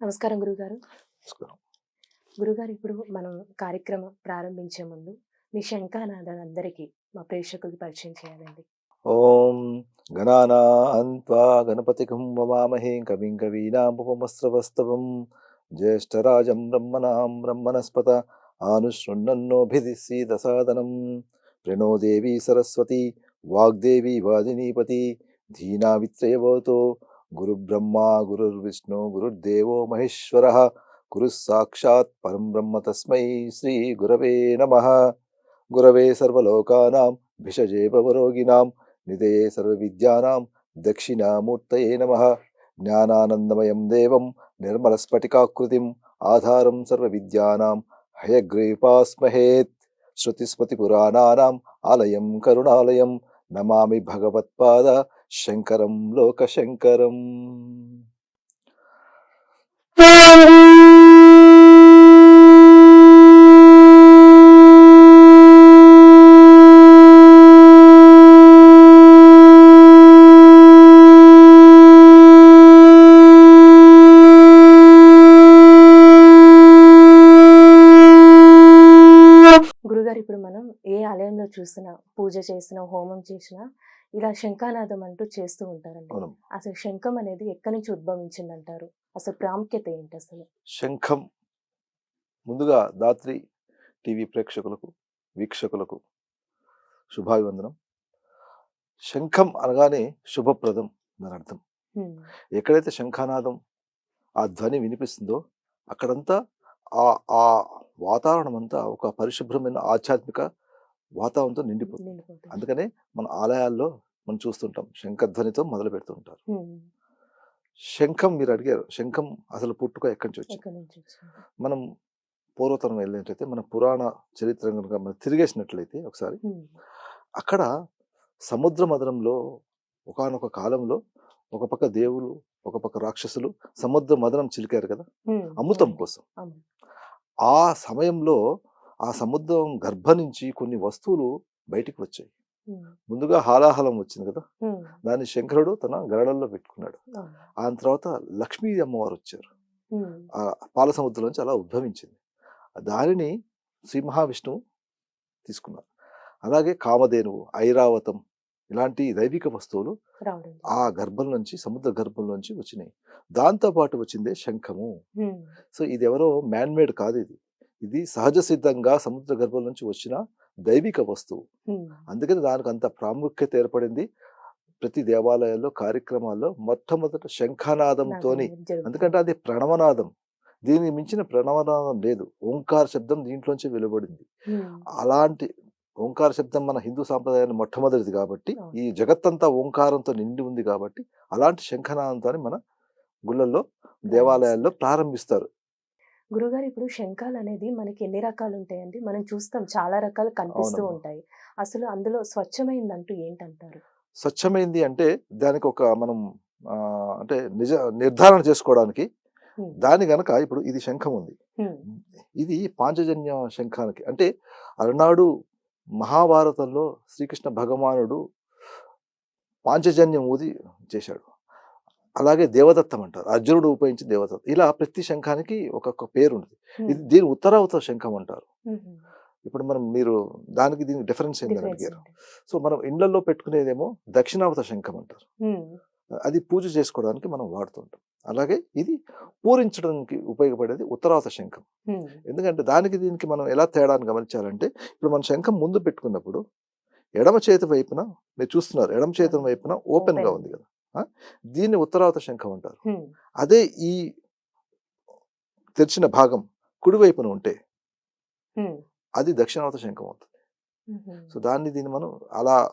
నమస్కారం గురుగారు. గురుగారు ఇప్పుడు మనం కార్యక్రమం ప్రారంభించే ముందు మీ శంఖానాదాలు అందరికీ మా ప్రేక్షకులకు పరిచయం చేయాలండి ఓం గణానాన్వా గణపతికం వమామహే కవిం కవీనాముపమస్రవస్తవం జ్యేష్ఠరాజం బ్రహ్మణాం బ్రహ్మణస్పత ఆనుశృణ్వన్నోభిధిసీదసాదనం ప్రణో దేవీ సరస్వతి వాగ్దేవి వాదినీపతి గురు బ్రహ్మ గురుర్విష్ణు గురుర్దేవో మహేశ్వర గురు సాక్షాత్ పరం బ్రహ్మ తస్మై శ్రీ గురవే నమ. గురవే సర్వలోకానాం భిషజే భవరోగిణాం నిధయే సర్వవిద్యానాం దక్షిణామూర్తయే నమ. జ్ఞానానందమయం దేవం నిర్మలస్ఫటికాకృతిం ఆధారం సర్వవిద్యానాం హయగ్రీపాస్మహేత్ శృతిస్మృతిపురాణానాం ఆలయం కరుణాలయం నమామి భగవత్పాద శంకరం లోకశంకరం గురుగారు ఇప్పుడు మనం ఏ ఆలయంలో చూసినా పూజ చేసినా హోమం చేసినా ఇలా శంఖానాదం అంటూ చేస్తూ ఉంటారండి. అసలు శంఖం అనేది ఎక్కడి నుంచి ఉద్భవించింది అంటారు అసలు ప్రాముఖ్యత ఏంటి అసలు? శంఖం ముందుగా దాత్రి టీవీ ప్రేక్షకులకు వీక్షకులకు శుభాభివందనం. శంఖం అనగానే శుభప్రదం అని అర్థం. ఎక్కడైతే శంఖానాదం ఆ ధ్వని వినిపిస్తుందో అక్కడంతా ఆ ఆ వాతావరణం అంతా ఒక పరిశుభ్రమైన ఆధ్యాత్మిక వాతావరణంతో నిండిపోతుంది అందుకనే మన ఆలయాల్లో మనం చూస్తుంటాం శంఖధ్వనితో మొదలు పెడుతుంటారు. శంఖం మీరు అడిగారు శంఖం అసలు పుట్టుక ఎక్కడి నుంచి వచ్చింది మనం పూర్వతరం వెళ్ళినట్లయితే మన పురాణ చరిత్ర కనుక మనం తిరిగేసినట్లయితే ఒకసారి. అక్కడ సముద్ర మదనంలో ఒకానొక కాలంలో ఒక పక్క దేవులు ఒక పక్క రాక్షసులు సముద్ర మదనం చిలికారు కదా. అమృతం. కోసం. ఆ సమయంలో ఆ సముద్రం గర్భ నుంచి కొన్ని వస్తువులు బయటికి వచ్చాయి. ముందుగా హాలాహలం వచ్చింది కదా. దాన్ని శంకరుడు తన గరళల్లో పెట్టుకున్నాడు. ఆ తర్వాత లక్ష్మీ అమ్మవారు వచ్చారు. ఆ పాల సముద్రం నుంచి అలా ఉద్భవించింది దానిని శ్రీ మహావిష్ణువు తీసుకున్నారు అలాగే కామధేనువు ఐరావతం ఇలాంటి దైవిక వస్తువులు ఆ గర్భం నుంచి సముద్ర గర్భం నుంచి వచ్చినాయి దాంతో పాటు వచ్చిందే శంఖము. సో ఇది ఎవరో మ్యాన్మేడ్ కాదు ఇది ఇది సహజ సిద్ధంగా సముద్ర గర్భం నుంచి వచ్చిన దైవిక వస్తువు. అందుకని దానికి అంత ప్రాముఖ్యత ఏర్పడింది ప్రతి దేవాలయాల్లో కార్యక్రమాల్లో మొట్టమొదట శంఖానాదంతోని జరుగుతుంది. ఎందుకంటే అది ప్రణవనాదం దీనికి మించిన ప్రణవనాదం లేదు ఓంకార శబ్దం దీంట్లోంచి వెలువడింది. అలాంటి ఓంకార శబ్దం మన హిందూ సాంప్రదాయాన్ని మొట్టమొదటిది కాబట్టి. ఈ జగత్తంతా ఓంకారంతో నిండి ఉంది కాబట్టి అలాంటి శంఖనాదంతో మన గుళ్ళల్లో దేవాలయాల్లో ప్రారంభిస్తారు గురుగారు ఇప్పుడు శంఖాలు అనేది మనకి ఎన్ని రకాలు ఉంటాయండి మనం చూస్తాం చాలా రకాలు కనిపిస్తూ. ఉంటాయి అసలు అందులో స్వచ్ఛమైందంటూ ఏంటంటారు స్వచ్ఛమైంది అంటే దానికి ఒక మనం అంటే నిజ నిర్ధారణ చేసుకోవడానికి. దాని గనక ఇప్పుడు ఇది శంఖం ఉంది. ఇది పాంచజన్య శంఖానికి అంటే అలనాడు మహాభారతంలో శ్రీకృష్ణ భగవానుడు పాంచజన్యం ఊది చేశాడు అలాగే దేవదత్తం అంటారు అర్జునుడు ఉపయోగించి దేవదత్తం ఇలా ప్రతి శంఖానికి ఒక్కొక్క పేరు ఉంది. ఇది దీని ఉత్తరావత శంఖం అంటారు. ఇప్పుడు మనం మీరు దానికి దీనికి డిఫరెన్స్ ఏంటని డిఫరెన్స్ అడిగారు? సో మనం ఇండ్లలో పెట్టుకునేదేమో దక్షిణావత శంఖం అంటారు. అది పూజ చేసుకోవడానికి మనం వాడుతుంటాం అలాగే ఇది పూరించడానికి ఉపయోగపడేది ఉత్తరావత శంఖం. ఎందుకంటే దానికి దీనికి మనం ఎలా తేడాన్ని గమనించాలంటే ఇప్పుడు మన శంఖం ముందు పెట్టుకున్నప్పుడు ఎడమ చేతి వైపున మీరు చూస్తున్నారు ఎడమ చేతి. వైపున ఓపెన్గా Open. ఉంది కదా? దీన్ని ఉత్తరావత శంఖం అంటారు. అదే ఈ తెరిచిన భాగం కుడి వైపున ఉంటే. అది దక్షిణావత శంఖం అవుతుంది. సో దాన్ని దీన్ని మనం అలా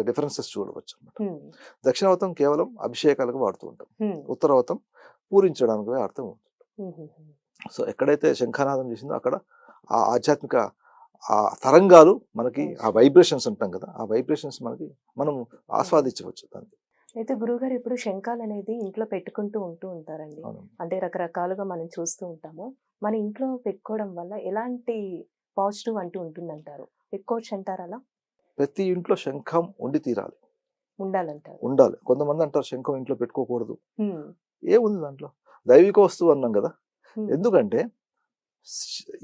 డిఫరెన్సెస్ చూడవచ్చు అనమాట. దక్షిణావతం కేవలం అభిషేకాలకు వాడుతూ ఉంటాం. ఉత్తరావతం పూరించడానికి అర్థం. హ్మ్. సో ఎక్కడైతే శంఖానాదం చేసిందో అక్కడ ఆ ఆధ్యాత్మిక ఆ తరంగాలు మనకి ఆ వైబ్రేషన్స్ అంటాం కదా ఆ వైబ్రేషన్స్ మనకి మనం ఆస్వాదించవచ్చు దాన్ని అయితే గురుగారు ఇప్పుడు శంఖాలు అనేది ఇంట్లో పెట్టుకుంటూ ఉంటూ ఉంటారండి. అంటే రకరకాలుగా మనం చూస్తూ ఉంటాము. మన ఇంట్లో పెట్టుకోవడం వల్ల ఎలాంటి పాజిటివ్ అంటూ ఉంటుందంటారు? పెట్టుకోవచ్చు అంటారు అలా? ప్రతి ఇంట్లో శంఖం ఉండి తీరాలి. ఉండాలంటారు. ఉండాలి. కొంతమంది అంటారు శంఖం ఇంట్లో పెట్టుకోకూడదు. ఏముంది దాంట్లో? దైవిక వస్తువు అన్నాం కదా. ఎందుకంటే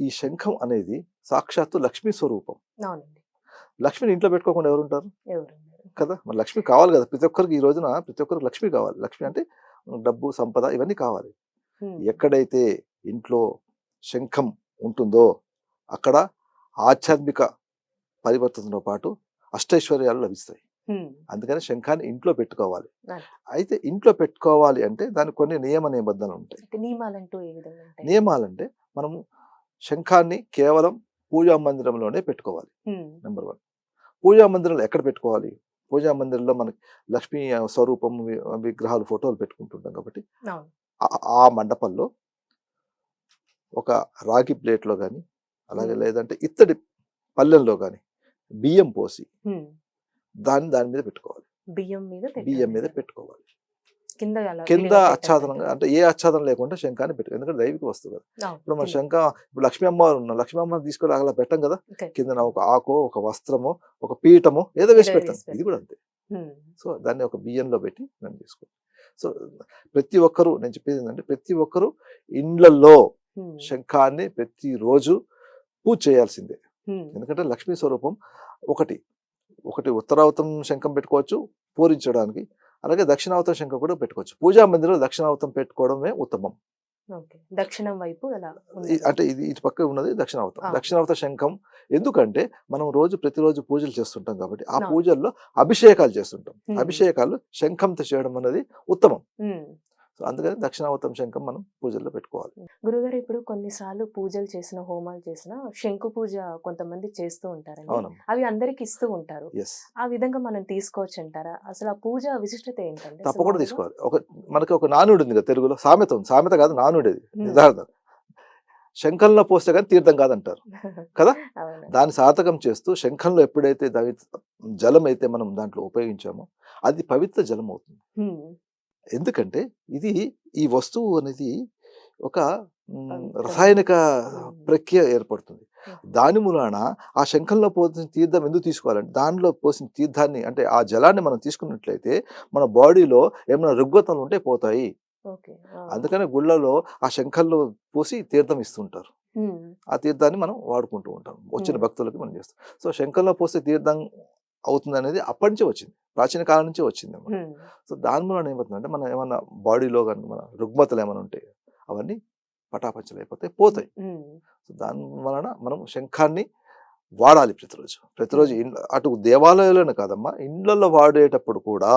ఈ శంఖం అనేది సాక్షాత్తు లక్ష్మీ స్వరూపం. అవునండి. లక్ష్మిని ఇంట్లో పెట్టుకోకుండా ఎవరు ఉంటారు ఎవరు కదా! మరి లక్ష్మి కావాలి కదా! ప్రతి ఒక్కరికి ఈ రోజున ప్రతి ఒక్కరికి లక్ష్మి కావాలి. లక్ష్మి అంటే డబ్బు సంపద ఇవన్నీ కావాలి. ఎక్కడైతే ఇంట్లో శంఖం ఉంటుందో అక్కడ ఆధ్యాత్మిక పరివర్తనతో పాటు అష్టైశ్వర్యాలు లభిస్తాయి. అందుకని శంఖాన్ని ఇంట్లో పెట్టుకోవాలి. అయితే ఇంట్లో పెట్టుకోవాలి అంటే దానికి కొన్ని నియమ నిబంధనలు ఉంటాయి. అంటే నియమాలంటూ మనము శంఖాన్ని కేవలం పూజా మందిరంలోనే పెట్టుకోవాలి. Number one. పూజా మందిరంలో ఎక్కడ పెట్టుకోవాలి? పూజా మందిరంలో మనకి లక్ష్మీ స్వరూపం విగ్రహాలు ఫోటోలు పెట్టుకుంటుంటాం కాబట్టి ఆ- మండపంలో ఒక రాగి ప్లేట్లో కానీ అలాగే. లేదంటే ఇత్తడి పల్లెంలో కానీ బియ్యం పోసి. దాన్ని దాని మీద పెట్టుకోవాలి బియ్యం మీద బియ్యం మీద. పెట్టుకోవాలి కింద ఆచ్ఛాదనంగా. అంటే ఏ ఆచ్ఛాదనం లేకుండా శంఖాన్ని పెట్టు ఎందుకంటే దైవిక వస్తువు కదా ఇప్పుడు మన. శంఖ ఇప్పుడు లక్ష్మీ అమ్మవారు ఉన్న లక్ష్మీ అమ్మవారిని తీసుకొని అలా పెట్టం కదా. కింద ఒక ఆకు ఒక వస్త్రము ఒక పీఠము ఏదో వేసి పెడతాం ఇది కూడా అంతే. సో దాన్ని ఒక బియ్యంలో పెట్టి దాన్ని తీసుకో సో ప్రతి ఒక్కరూ నేను చెప్పేది ఏంటంటే ప్రతి ఒక్కరూ ఇండ్లల్లో హ్మ్. శంఖాన్ని ప్రతిరోజు పూజ చేయాల్సిందే. ఎందుకంటే లక్ష్మీ స్వరూపం ఒకటి ఒకటి ఉత్తరావతం శంఖం పెట్టుకోవచ్చు పూరించడానికి అలాగే దక్షిణావతం శంఖం కూడా పెట్టుకోవచ్చు పూజా మందిరంలో దక్షిణావతం పెట్టుకోవడమే ఉత్తమం దక్షిణం వైపు. అంటే ఇది ఇటు పక్క ఉన్నది దక్షిణావతం. దక్షిణావత శంఖం ఎందుకంటే మనం రోజు ప్రతిరోజు పూజలు చేస్తుంటాం కాబట్టి ఆ. పూజల్లో అభిషేకాలు చేస్తుంటాం. అభిషేకాలు శంఖంతో చేయడం అనేది ఉత్తమం. సో అందుకని దక్షిణావతం శంఖం మనం పూజల్లో పెట్టుకోవాలి. గురుగారు ఇప్పుడు కొన్నిసార్లు పూజలు చేసిన హోమాలు చేసిన శంకు పూజ కొంతమంది చేస్తూ ఉంటారండి. అవునమ్మా. అవి అందరికి ఇస్తూ ఉంటారు. ఆ విధంగా మనం తీసుకోవచ్చు అంటారా? అసలు ఆ పూజ విశిష్టత ఏంటంటే తప్పకుండా? తీసుకోవాలి. ఒక మనకి ఒక నానుడు ఉంది కదా తెలుగులో సామెత ఉంది. సామెత కాదు నానుడు అది హ్మ్. నిదార్థం శంఖంలో పోస్తే కానీ తీర్థం కాదంటారు. కదా? దాన్ని సార్థకం చేస్తూ శంఖంలో ఎప్పుడైతే జలం అయితే మనం దాంట్లో ఉపయోగించామో అది పవిత్ర జలం అవుతుంది. ఎందుకంటే ఇది ఈ వస్తువు అనేది ఒక. రసాయనిక. ప్రక్రియ ఏర్పడుతుంది. దాని మూలాన ఆ శంఖంలో పోసిన తీర్థం ఎందుకు తీసుకోవాలంటే దానిలో పోసిన తీర్థాన్ని అంటే ఆ జలాన్ని మనం తీసుకున్నట్లయితే మన బాడీలో ఏమైనా రుగ్మతలు ఉంటే పోతాయి. అందుకని గుళ్ళలో ఆ శంఖంలో పోసి తీర్థం ఇస్తుంటారు. ఆ తీర్థాన్ని మనం వాడుకుంటూ ఉంటాం వచ్చిన. భక్తులకి మనం చేస్తాం సో శంఖంలో పోస్తే తీర్థం అవుతుంది అనేది అప్పటి నుంచే వచ్చింది. ప్రాచీన కాలం నుంచే వచ్చింది. సో దాని వలన ఏమవుతుందంటే మనం ఏమన్నా బాడీలో కనుక మన రుగ్మతలు ఏమైనా ఉంటాయి అవన్నీ పటాపంచలు అయిపోతాయి పోతాయి. సో దాని వలన మనం శంఖాన్ని వాడాలి ప్రతిరోజు. ప్రతిరోజు అటు దేవాలయాల్లోనే కాదమ్మా ఇండ్లలో వాడేటప్పుడు కూడా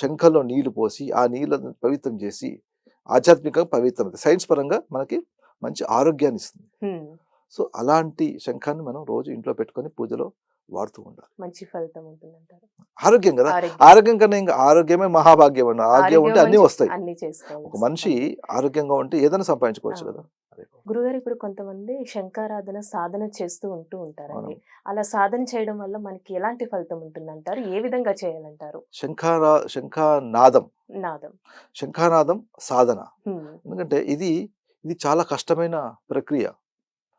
శంఖంలో నీళ్ళు పోసి ఆ నీళ్ళని పవిత్రం చేసి ఆధ్యాత్మికంగా పవిత్రత సైన్స్ పరంగా మనకి మంచి ఆరోగ్యాన్ని ఇస్తుంది. సో అలాంటి శంఖాన్ని మనం రోజు ఇంట్లో పెట్టుకొని పూజలో వాడుతూ ఉండాలి. మంచి ఫలితం ఉంటుందంటారు. ఆరోగ్యం కదా? ఆరోగ్యం. కన్నా ఇంకా ఆరోగ్యమే మహాభాగ్యం అండి. ఆరోగ్యం ఉంటే అన్నీ వస్తాయి. అన్ని చేసుకోవాలి. ఒక మనిషి ఆరోగ్యంగా ఉంటే ఏదైనా సంపాదించుకోవచ్చు. కదా. గురుగారు ఇప్పుడు కొంతమంది శంకారాధన సాధన చేస్తూ ఉంటూ ఉంటారండి. అలా సాధన చేయడం వల్ల మనకి ఎలాంటి ఫలితం ఉంటుందంటారు? ఏ విధంగా చేయాలంటారు? శంఖారా శంఖానాదం. నాదం. శంఖానాదం సాధన. ఎందుకంటే ఇది ఇది చాలా కష్టమైన ప్రక్రియ.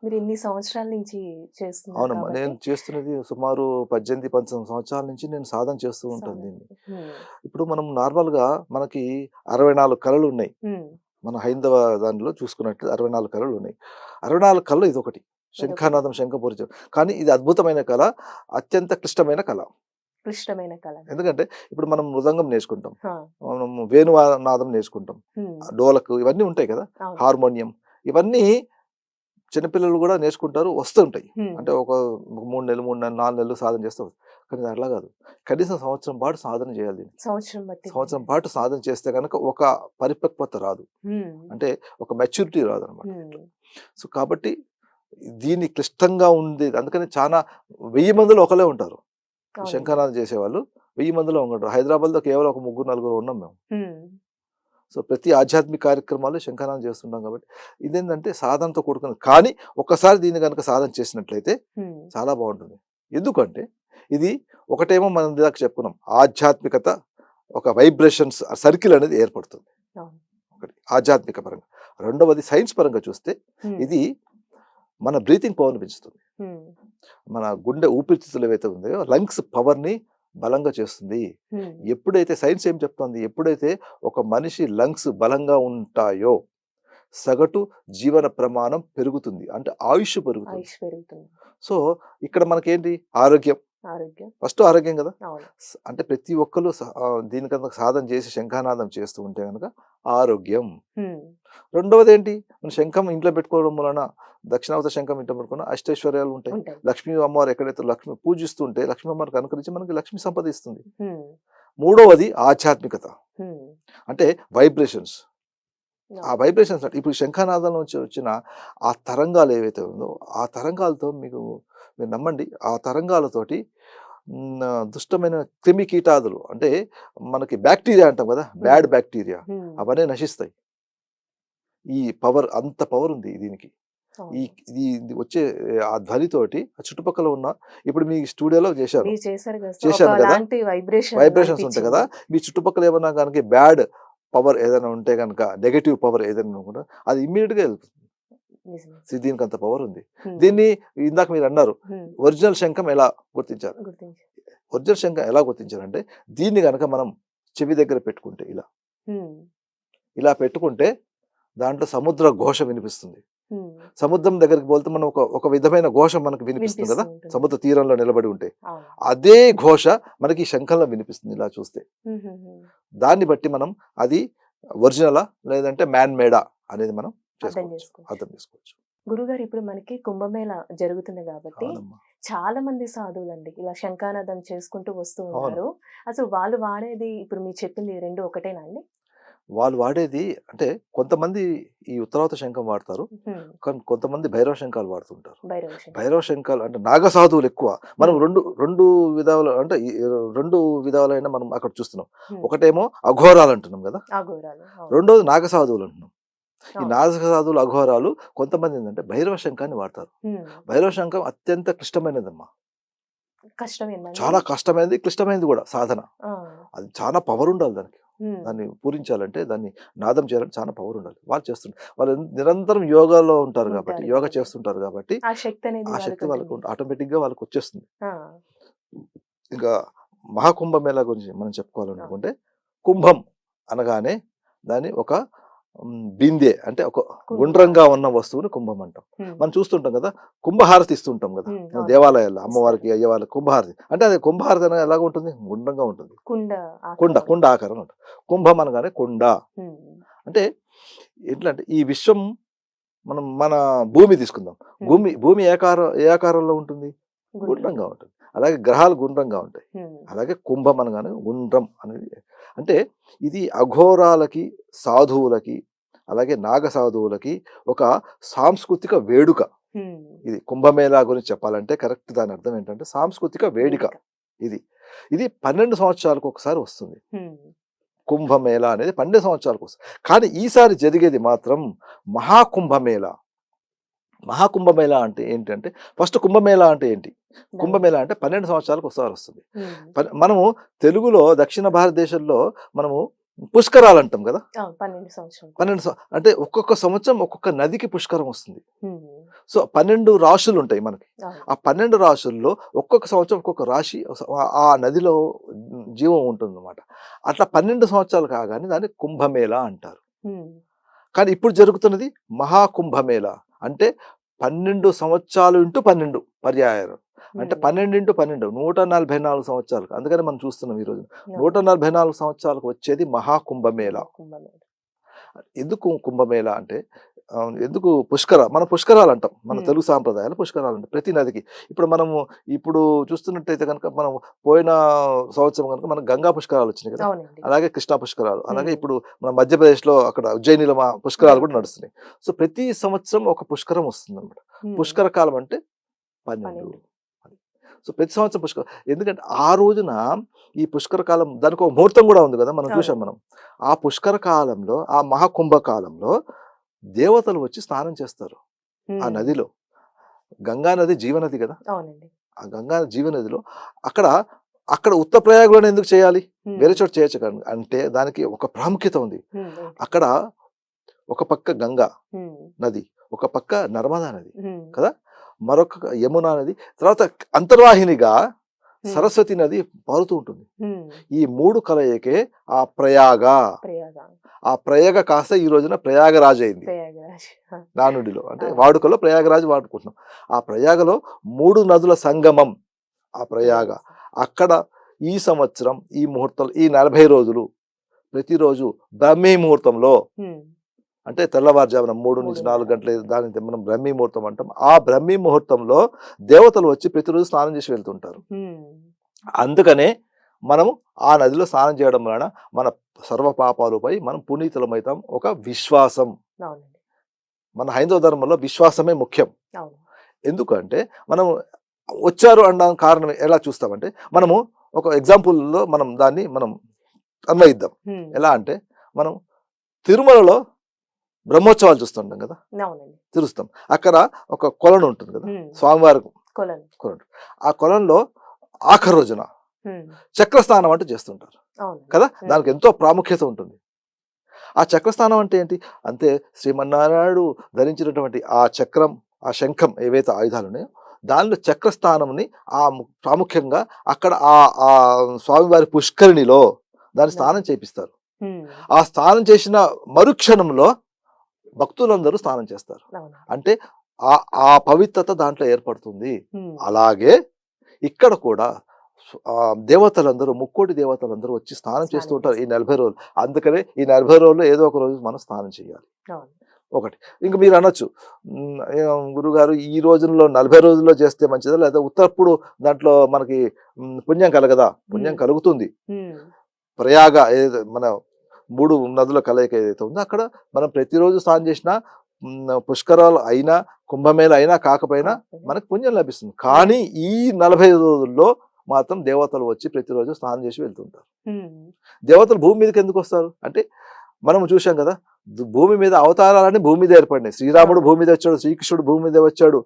మీరు ఇన్ని సంవత్సరాల నుంచి చేస్తున్నారు అవునమ్మా నేను చేస్తున్నది సుమారు పద్దెనిమిది పంతొమ్మిది సంవత్సరాల నుంచి నేను సాధన చేస్తూ ఉంటాను. దీన్ని. ఇప్పుడు మనం నార్మల్గా మనకి అరవై నాలుగు కళలు ఉన్నాయి. మన హైందవ దానిలో చూసుకున్నట్టు అరవై నాలుగు కళలు ఉన్నాయి అరవై నాలుగు కళలు ఇది ఒకటి శంఖానాదం శంఖపూరిచం కానీ ఇది అద్భుతమైన కళ అత్యంత క్లిష్టమైన కళ క్లిష్టమైన కళ ఎందుకంటే ఇప్పుడు మనం మృదంగం నేర్చుకుంటాం. మనం వేణునాదం నేర్చుకుంటాం. డోలకు ఇవన్నీ ఉంటాయి కదా. హార్మోనియం ఇవన్నీ చిన్నపిల్లలు కూడా నేర్చుకుంటారు వస్తుంటాయి. అంటే ఒక మూడు నెలలు మూడు నెలలు నాలుగు నెలలు సాధన చేస్తే. కానీ అట్లా కాదు కనీసం సంవత్సరం పాటు సాధన చేయాలి. సంవత్సరం సంవత్సరం పాటు సాధన చేస్తే కనుక ఒక పరిపక్వత రాదు. అంటే ఒక మెచ్యూరిటీ రాదు అనమాట. సో కాబట్టి దీన్ని క్లిష్టంగా ఉంది అందుకని చాలా వెయ్యి మందిలో ఒకలే ఉంటారు. శంఖనాదం చేసేవాళ్ళు వెయ్యి మందిలో ఉంటారు హైదరాబాద్లో కేవలం ఒక ముగ్గురు నలుగురు ఉన్నాం మేము. సో ప్రతి ఆధ్యాత్మిక కార్యక్రమాలు శంఖనాదం చేస్తుంటాం కాబట్టి ఇదేంటంటే సాధనతో కూడుకున్నది కానీ ఒక్కసారి దీన్ని కనుక సాధన చేసినట్లయితే. చాలా బాగుంటుంది ఎందుకంటే ఇది ఒకటేమో మనం ఇందాక చెప్పుకున్నాం ఆధ్యాత్మికత ఒక వైబ్రేషన్స్ సర్కిల్ అనేది ఏర్పడుతుంది. ఒకటి ఆధ్యాత్మిక పరంగా రెండవది సైన్స్ పరంగా చూస్తే. ఇది మన బ్రీతింగ్ పవర్ని పెంచుతుంది. మన గుండె ఊపిరితిత్తులు ఏవైతే ఉందో లంగ్స్ పవర్ని బలంగా చేస్తుంది. ఎప్పుడైతే సైన్స్ ఏం చెప్తుంది? ఎప్పుడైతే ఒక మనిషి లంగ్స్ బలంగా ఉంటాయో సగటు జీవన ప్రమాణం పెరుగుతుంది. అంటే ఆయుష్ పెరుగుతుంది. సో ఇక్కడ మనకేంటి? ఆరోగ్యం. ఫస్ట్ ఆరోగ్యం కదా? అంటే ప్రతి ఒక్కరు దీనికన్నా సాధన చేసి శంఖానాదం చేస్తూ ఉంటే కనుక ఆరోగ్యం. రెండవది ఏంటి మన శంఖం ఇంట్లో పెట్టుకోవడం వలన దక్షిణావత శంఖం ఇంట్లో పెట్టుకున్న అష్టైశ్వర్యాలు ఉంటాయి. లక్ష్మీ అమ్మవారు ఎక్కడైతే లక్ష్మి పూజిస్తుంటే లక్ష్మీ అమ్మవారికి అనుకరించి మనకి లక్ష్మి సంపద ఇస్తుంది హ్మ్. మూడవది ఆధ్యాత్మికత. అంటే వైబ్రేషన్స్. ఆ. వైబ్రేషన్స్ ఇప్పుడు శంఖానాదం నుంచి వచ్చిన ఆ తరంగాలు ఏవైతే ఉందో ఆ తరంగాలతో మీకు మీరు నమ్మండి. ఆ తరంగాలతోటి దుష్టమైన క్రిమి కీటాదులు అంటే మనకి బ్యాక్టీరియా అంటాం కదా బ్యాడ్. బ్యాక్టీరియా. అవన్నీ నశిస్తాయి. ఈ పవర్ అంత పవర్ ఉంది దీనికి. ఈ. ఇది వచ్చే ఆ ధ్వనితోటి ఆ చుట్టుపక్కల ఉన్న ఇప్పుడు మీ స్టూడియోలో చేశారు. చేశారు కదా చేశాను వైబ్రేషన్స్ ఉంటాయి కదా? మీ చుట్టుపక్కల ఏమన్నా కనుక బ్యాడ్ పవర్ ఏదైనా ఉంటే కనుక నెగటివ్ పవర్ ఏదైనా కూడా అది ఇమ్మీడియట్గా వెళ్తుంది. దీనికి అంత పవర్ ఉంది. దీన్ని ఇందాక మీరు అన్నారు ఒరిజినల్ శంఖం ఎలా గుర్తించారు? గుర్తించి. ఒరిజినల్ శంఖం ఎలా గుర్తించారంటే దీన్ని కనుక మనం చెవి దగ్గర పెట్టుకుంటే ఇలా. ఇలా పెట్టుకుంటే దాంట్లో సముద్ర ఘోష వినిపిస్తుంది. సముద్రం దగ్గరికి పోతే మనం ఒక ఒక విధమైన ఘోష మనకు వినిపిస్తుంది కదా. సముద్ర తీరంలో నిలబడి ఉంటే. అదే ఘోష మనకి శంఖంలో వినిపిస్తుంది ఇలా చూస్తే. దాన్ని బట్టి మనం అది ఒరిజినలా లేదంటే మ్యాన్ మేడా అనేది మనం అర్థం చేసుకోవచ్చు గురుగారు ఇప్పుడు మనకి కుంభమేళ జరుగుతుంది కాబట్టి. చాలా మంది సాధువులండి ఇలా శంఖానాదం చేసుకుంటూ వస్తూ. ఉన్నారు అసలు వాళ్ళు వాడేది ఇప్పుడు మీరు చెప్పింది రెండు ఒకటేనా అండి వాళ్ళు వాడేది అంటే కొంతమంది ఈ ఉత్తరావత శంఖం వాడతారు. కానీ కొంతమంది భైరవ శంఖాలు వాడుతుంటారు భైరవ శంఖం. భైరవ శంఖాలు అంటే నాగ సాధువులు ఎక్కువ మనం. రెండు రెండు విధాల అంటే రెండు విధాలైన మనం అక్కడ చూస్తున్నాం. ఒకటేమో అఘోరాలు అంటున్నాం కదా. రెండోది నాగ సాధువులు అంటున్నాం ఈ. నాగ సాధువులు అఘోరాలు కొంతమంది ఏంటంటే భైరవ శంఖాన్ని వాడతారు. భైరవ శంఖం అత్యంత క్లిష్టమైనదమ్మా చాలా కష్టమైనది క్లిష్టమైనది కూడా సాధన. అది చాలా పవర్ ఉండాలి దానికి. దాన్ని పూరించాలంటే దాన్ని నాదం చేయాలంటే చాలా పవర్ ఉండాలి వాళ్ళు చేస్తుంటారు వాళ్ళు నిరంతరం యోగాలో ఉంటారు కాబట్టి యోగా. చేస్తుంటారు కాబట్టి ఆ శక్తి అనేది ఆ శక్తి వాళ్ళకి ఆటోమేటిక్గా వాళ్ళకి వచ్చేస్తుంది. ఇంకా మహాకుంభమేళ గురించి మనం చెప్పుకోవాలనుకుంటే కుంభం అనగానే దాన్ని ఒక బిందె అంటే ఒక. గుండ్రంగా ఉన్న వస్తువుని కుంభం అంటాం. మనం చూస్తుంటాం కదా కుంభహారతి ఇస్తుంటాం కదా. దేవాలయాల్లో అమ్మవారికి అయ్యవారికి కుంభహారతి అంటే అది కుంభహారతి అనగా ఎలాగ ఉంటుంది గుండ్రంగా ఉంటుంది కుండ కుండ ఆకారం. కుండ ఆకారం ఉంటుంది కుంభం అనగానే కుండ. అంటే ఎట్లా అంటే ఈ విశ్వం మనం మన భూమి తీసుకుందాం. భూమి భూమి ఏ ఆకారం ఏ ఆకారంలో ఉంటుంది గుండ్రం. గుండ్రంగా ఉంటుంది అలాగే గ్రహాలు గుండ్రంగా ఉంటాయి. అలాగే కుంభం అనగానే గుండ్రం అనేది. అంటే ఇది అఘోరాలకి సాధువులకి అలాగే నాగ సాధువులకి ఒక సాంస్కృతిక వేడుక. ఇది కుంభమేళా గురించి చెప్పాలంటే కరెక్ట్ దాని అర్థం ఏంటంటే సాంస్కృతిక వేడుక ఇది. ఇది పన్నెండు సంవత్సరాలకు ఒకసారి వస్తుంది. కుంభమేళా అనేది పన్నెండు సంవత్సరాలకు వస్తుంది. కానీ ఈసారి జరిగేది మాత్రం మహాకుంభమేళా. మహాకుంభమేళా అంటే ఏంటంటే ఫస్ట్ కుంభమేళా అంటే ఏంటి? కుంభమేళా అంటే పన్నెండు సంవత్సరాలకు ఒకసారి వస్తుంది. మనము తెలుగులో దక్షిణ భారతదేశంలో మనము పుష్కరాలు అంటాం కదా? పన్నెండు సంవత్సరం పన్నెండు అంటే ఒక్కొక్క సంవత్సరం ఒక్కొక్క నదికి పుష్కరం వస్తుంది. సో పన్నెండు రాశులు ఉంటాయి మనకి. ఆ పన్నెండు రాశుల్లో ఒక్కొక్క సంవత్సరం ఒక్కొక్క రాశి ఆ- నదిలో జీవం ఉంటుంది అనమాట అట్లా పన్నెండు సంవత్సరాలు కాగానే దాన్ని కుంభమేళా అంటారు. కానీ ఇప్పుడు జరుగుతున్నది మహాకుంభమేళ అంటే పన్నెండు సంవత్సరాలు ఇంటూ పన్నెండు పర్యాయాలు అంటే. పన్నెండు ఇంటూ పన్నెండు నూట నలభై నాలుగు సంవత్సరాలు అందుకని మనం చూస్తున్నాం ఈరోజు అవును. నూట నలభై నాలుగు సంవత్సరాలకు వచ్చేది మహాకుంభమేళ కుంభమేళ. ఎందుకు కుంభమేళ అంటే ఎందుకు పుష్కర మన పుష్కరాలు అంటాం మన. తెలుగు సాంప్రదాయాలు పుష్కరాలు అంటాం ప్రతి నదికి ఇప్పుడు మనము ఇప్పుడు చూస్తున్నట్టయితే కనుక మనం పోయిన సంవత్సరం కనుక మనకు గంగా పుష్కరాలు వచ్చినాయి కదా అలాగే కృష్ణా పుష్కరాలు అలాగే. ఇప్పుడు మన మధ్యప్రదేశ్లో అక్కడ ఉజ్జయినిలో మా పుష్కరాలు కూడా. నడుస్తున్నాయి సో ప్రతి సంవత్సరం ఒక పుష్కరం వస్తుంది అనమాట. పుష్కర కాలం అంటే పన్నెండు. సో ప్రతి సంవత్సరం పుష్కర ఎందుకంటే ఆ రోజున ఈ పుష్కర కాలం దానికి ఒక ముహూర్తం కూడా ఉంది కదా మనం. చూసాం మనం ఆ పుష్కర కాలంలో ఆ మహాకుంభ కాలంలో దేవతలు వచ్చి స్నానం చేస్తారు ఆ. నదిలో గంగా నది జీవనది కదా ఆ గంగా జీవనదిలో అక్కడ అక్కడ ఉత్తర ప్రయాగంలో ఎందుకు చేయాలి. వేరే చోట చేయొచ్చు. అంటే దానికి ఒక ప్రాముఖ్యత ఉంది? అక్కడ ఒక పక్క గంగా. నది ఒక పక్క నర్మదా నది. కదా మరొక యమునా నది తర్వాత అంతర్వాహినిగా సరస్వతి నది పారుతూ ఉంటుంది. ఈ మూడు కలయికే ఆ ప్రయాగ. ఆ ప్రయాగ కాస్త ఈ రోజున ప్రయాగరాజ్. అయింది నానుడిలో. అంటే. వాడుకలో ప్రయాగరాజ్ వాడుకుంటున్నాం. ఆ ప్రయాగలో మూడు నదుల సంగమం ఆ ప్రయాగ. అక్కడ ఈ సంవత్సరం ఈ ముహూర్తం ఈ నలభై రోజులు ప్రతిరోజు బ్రహ్మీ ముహూర్తంలో అంటే తెల్లవారుజామున మూడు నుంచి. నాలుగు గంటల. దాని మనం బ్రహ్మీ ముహూర్తం అంటాం. ఆ బ్రహ్మీ ముహూర్తంలో దేవతలు వచ్చి ప్రతిరోజు స్నానం చేసి వెళ్తుంటారు. అందుకనే మనము ఆ నదిలో స్నానం చేయడం వలన మన సర్వ పాపాలపై మనం పునీతులమవుతాం ఒక విశ్వాసం. మన హైందవ ధర్మంలో విశ్వాసమే ముఖ్యం. ఎందుకంటే మనం వచ్చారు అనడానికి కారణం ఎలా చూస్తామంటే మనము ఒక ఎగ్జాంపుల్లో మనం దాన్ని మనం అన్వయిద్దాం. ఎలా అంటే మనం తిరుమలలో బ్రహ్మోత్సవాలు చూస్తుంటాం కదా? తిరుస్తాం. అక్కడ ఒక కొలను ఉంటుంది కదా? స్వామివారి కొలను. ఆ కొలంలో ఆఖరి రోజున చక్రస్నానం అంటూ చేస్తుంటారు. కదా? దానికి ఎంతో ప్రాముఖ్యత ఉంటుంది. ఆ చక్రస్థానం అంటే ఏంటి? అంతే శ్రీమన్నారాయణుడు ధరించినటువంటి ఆ చక్రం ఆ శంఖం ఏవైతే ఆయుధాలు ఉన్నాయో దానిలో చక్రస్థానంని ఆ ప్రాముఖ్యంగా అక్కడ ఆ ఆ స్వామివారి పుష్కరిణిలో దాన్ని స్నానం చేపిస్తారు. ఆ స్నానం చేసిన మరుక్షణంలో భక్తులందరూ స్నానం చేస్తారు. అంటే ఆ ఆ పవిత్రత దాంట్లో ఏర్పడుతుంది. అలాగే ఇక్కడ కూడా దేవతలందరూ ముక్కోటి దేవతలందరూ వచ్చి స్నానం చేస్తూ ఉంటారు ఈ. నలభై రోజులు. అందుకనే ఈ నలభై రోజుల్లో ఏదో ఒక రోజు మనం స్నానం చేయాలి. ఒకటి. ఇంక మీరు అనొచ్చు. "ఉమ్, ఏం గురుగారు ఈ రోజుల్లో నలభై రోజుల్లో చేస్తే మంచిదా? లేదా ఉత్తరప్పుడు దాంట్లో మనకి పుణ్యం కలగదా? పుణ్యం. కలుగుతుంది. ప్రయాగ మన మూడు నదుల కలయిక ఏదైతే ఉందో అక్కడ మనం ప్రతిరోజు స్నానం చేసినా పుష్కరాలు అయినా కుంభమేళ అయినా కాకపోయినా మనకు పుణ్యం లభిస్తుంది. కానీ ఈ నలభై రోజుల్లో మాత్రం దేవతలు వచ్చి ప్రతిరోజు స్నానం చేసి వెళ్తుంటారు. దేవతలు భూమి మీదకి ఎందుకు వస్తారు? అంటే మనం చూసాం కదా భూమి మీద అవతారాలన్నీ భూమి మీద ఏర్పడినాయి. శ్రీరాముడు భూమి మీద వచ్చాడు శ్రీకృష్ణుడు భూమి మీద వచ్చాడు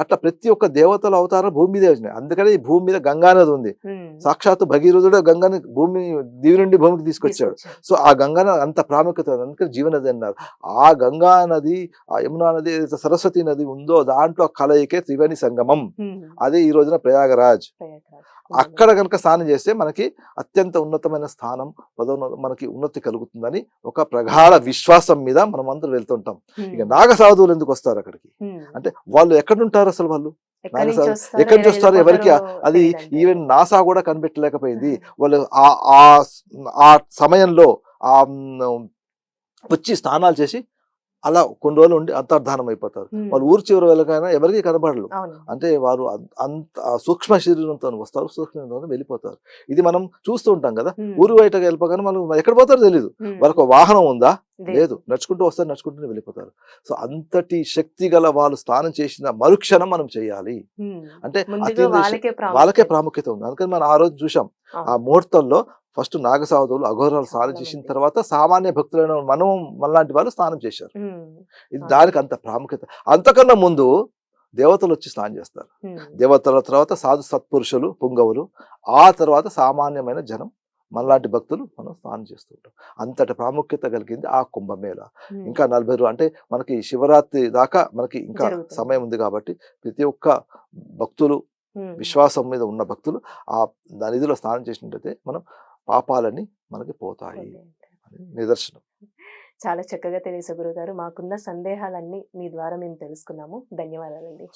అట్లా ప్రతి ఒక్క దేవతల అవతారం భూమి మీదే వచ్చినాయి. అందుకనే ఈ భూమి మీద గంగా నది ఉంది. ఉమ్, సాక్షాత్తు భగీరథుడు గంగాని భూమి దివి నుండి భూమికి తీసుకొచ్చాడు. సో ఆ గంగా అంత ప్రాముఖ్యత. అందుకని జీవనది అన్నారు. ఆ గంగా నది ఆ యమునా నది సరస్వతి నది ఉందో దాంట్లో కలయికే త్రివేణి సంగమం. అదే ఈ రోజున ప్రయాగరాజ్. అక్కడ కనుక స్నానం చేస్తే మనకి అత్యంత ఉన్నతమైన స్థానం పదోన్నత మనకి ఉన్నతి కలుగుతుందని ఒక ప్రగాఢ విశ్వాసం మీద మనం అందరూ వెళ్తుంటాం ఇక నాగ సాధువులు ఎందుకు వస్తారు అక్కడికి? అంటే వాళ్ళు ఎక్కడ ఉంటారు అసలు వాళ్ళు? ఎక్కడి నుంచి వస్తారో, ఎవరికి అది. ఈవెన్ నాసా కూడా కనిపెట్టలేకపోయింది. వాళ్ళు ఆ ఆ ఆ సమయంలో ఆ వచ్చి స్నానాలు చేసి అలా కొన్ని రోజులు ఉండి అంతర్ధానం అయిపోతారు. వాళ్ళు ఊరు చివరి వెళ్ళకైనా ఎవరికి అవును. అంటే వారు అంత సూక్ష్మ శరీరంతో వస్తారు. సూక్ష్మ శరీరంతో వెళ్ళిపోతారు. ఇది మనం చూస్తూ ఉంటాం కదా. ఊరు బయటకు వెళ్ళిపోగానే మనం ఎక్కడ పోతారో తెలియదు వాళ్ళకి వాహనం ఉందా? లేదు. నడుచుకుంటూ వస్తారు నడుచుకుంటూనే వెళ్ళిపోతారు. సో అంతటి శక్తి గల వాళ్ళు స్నానం చేసిన మరుక్షణం మనం చేయాలి. అంటే వాళ్ళకే ప్రాముఖ్యత. ఉంది. అందుకని మనం ఆ రోజు చూసాం. ఆ ముహూర్తంలో ఫస్ట్ నాగసాధువులు అఘోరాలు స్నానం చేసిన. తర్వాత సామాన్య భక్తులైన మనం మనలాంటి వాళ్ళు స్నానం చేశారు. ఇది. దానికి అంత ప్రాముఖ్యత. అంతకన్నా ముందు దేవతలు వచ్చి స్నానం చేస్తారు. దేవతల తర్వాత సాధు సత్పురుషులు పుంగవులు ఆ తర్వాత సామాన్యమైన జనం మనలాంటి భక్తులు మనం స్నానం చేస్తుంటాం అంతటి ప్రాముఖ్యత కలిగింది ఆ కుంభమేళ. ఇంకా నలభై రోజులు అంటే మనకి శివరాత్రి దాకా మనకి ఇంకా. సమయం ఉంది కాబట్టి ప్రతి ఒక్క భక్తులు విశ్వాసం మీద ఉన్న భక్తులు ఆ నదిలో స్నానం చేసినట్టయితే మనం పాపాలన్నీ మనకి పోతాయి నిదర్శనం. చాలా చక్కగా తెలియదు గురుగారు. మాకున్న సందేహాలన్నీ మీ ద్వారా మేము తెలుసుకున్నాము. ధన్యవాదాలండి.